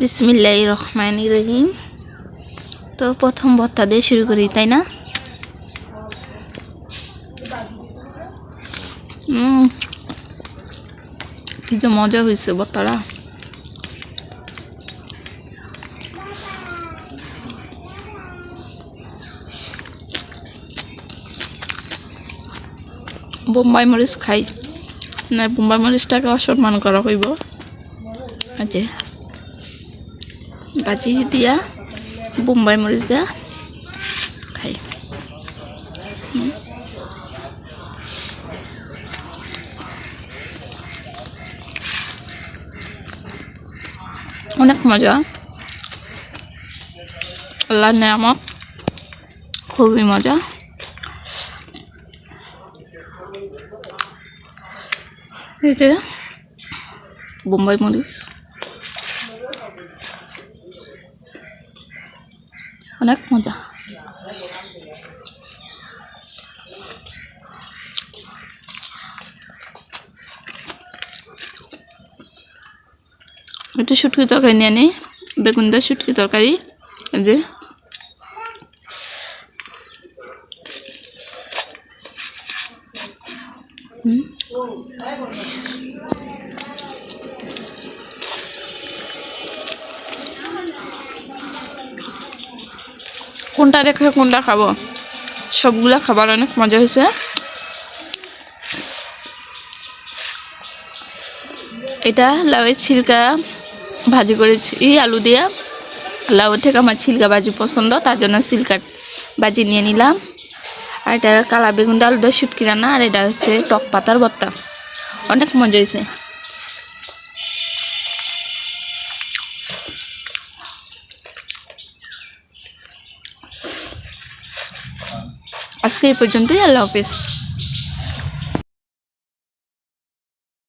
বিসমিল্লাহ রহমান রহিম। তো প্রথম ভর্তা দিয়ে শুরু করি, তাই না? কি মজা হয়েছে ভর্তাটা বোম্বাই মরিচ খাই। না বোম্বাই মরিচটাকে অসম্মান করা হইব। আছে বাজি দিয়া, বোম্বাই মরিচ দিয়া খাই। অনেক মজা। আল্লাহ নেয়ামত। খুবই মজা। এই যে, বোম্বাই মরিচ। অনেক মজা। একটু শুটকি তরকারি নিয়ে নিই বেগুন দিয়ে শুটকি তরকারি। যে। কোনটা রেখে কোনটা খাব? সবগুলা খাবার অনেক মজা হয়েছে। এটা লাউয়ের ছিলকা ভাজি করেছি আলু দিয়া। লাউ থেকে আমার ছিলকা ভাজি পছন্দ, তার জন্য সিলকা ভাজি নিয়ে নিলাম। আর এটা কালা বেগুন আলু দিয়ে শুটকি রান্না, আর এটা হচ্ছে টক পাতার ভর্তা। অনেক মজা হয়েছে। আজকে এই পর্যন্তই, আল্লাহ হাফিজ।